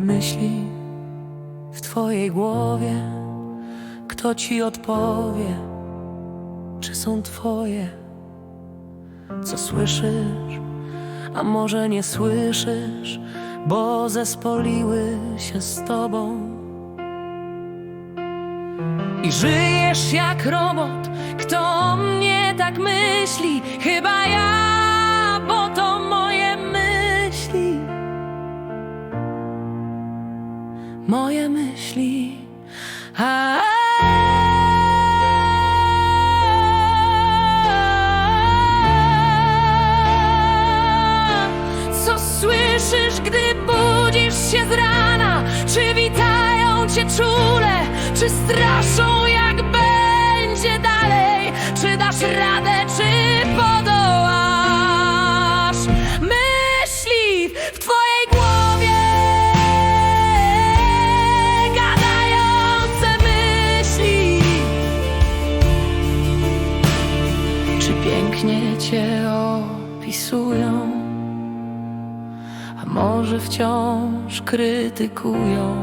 myśli w twojej głowie? Kto ci odpowie, czy są twoje? Co słyszysz, a może nie słyszysz, bo zespoliły się z tobą? I żyjesz jak robot, kto o mnie tak myśli? Chyba ja, Moje myśli. A Co słyszysz, gdy budzisz się z rana? Czy witają cię czule, czy straszą A może wciąż krytykują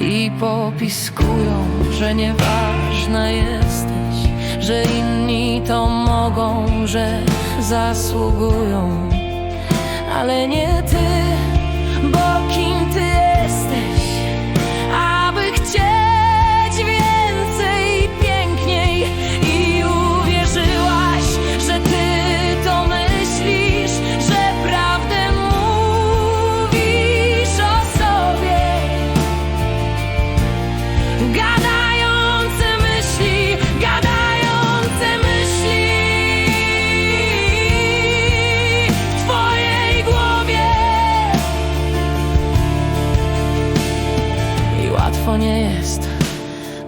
i popiskują, że nieważna jesteś, że inni to mogą, że zasługują, ale nie ty, Łatwo nie jest,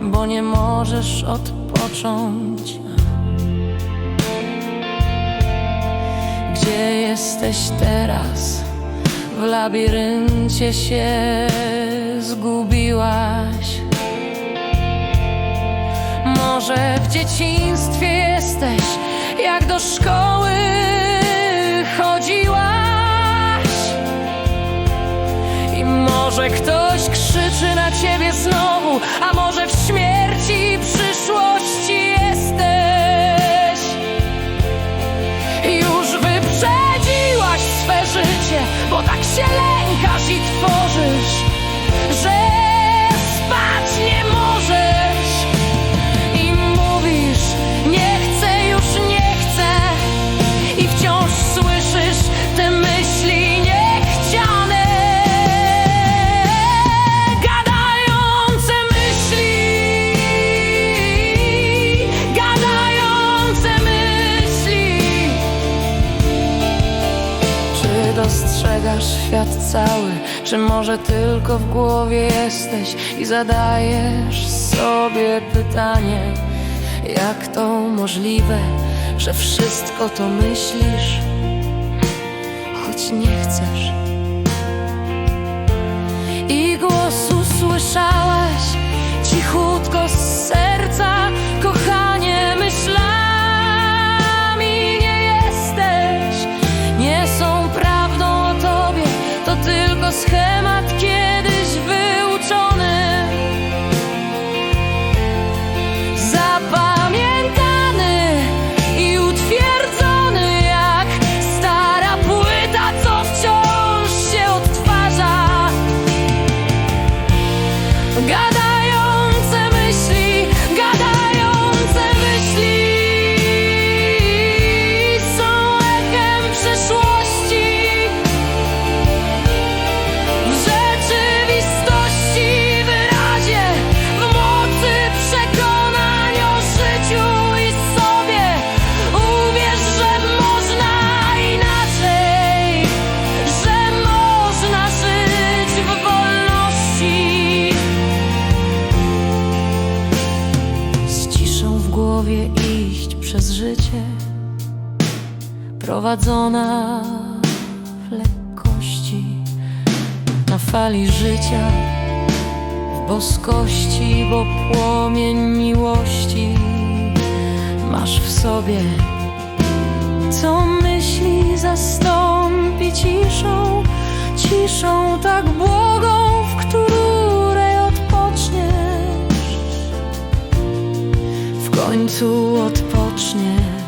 bo nie możesz odpocząć. Gdzie jesteś teraz? W labiryncie się zgubiłaś. Może w dzieciństwie jesteś, znowu, a może w śmierci przyszłości jesteś. Już wyprzedziłaś swe życie, bo tak się lękasz i tworzysz, dostrzegasz świat cały, czy może tylko w głowie jesteś i zadajesz sobie pytanie, jak to możliwe, że wszystko to myślisz, choć nie chcesz. I głosu słyszałaś tylko schemat prowadzona w lekkości na fali życia, w boskości, bo płomień miłości masz w sobie. Co myśli zastąpi ciszą, ciszą tak błogą w której odpoczniesz W końcu odpoczniesz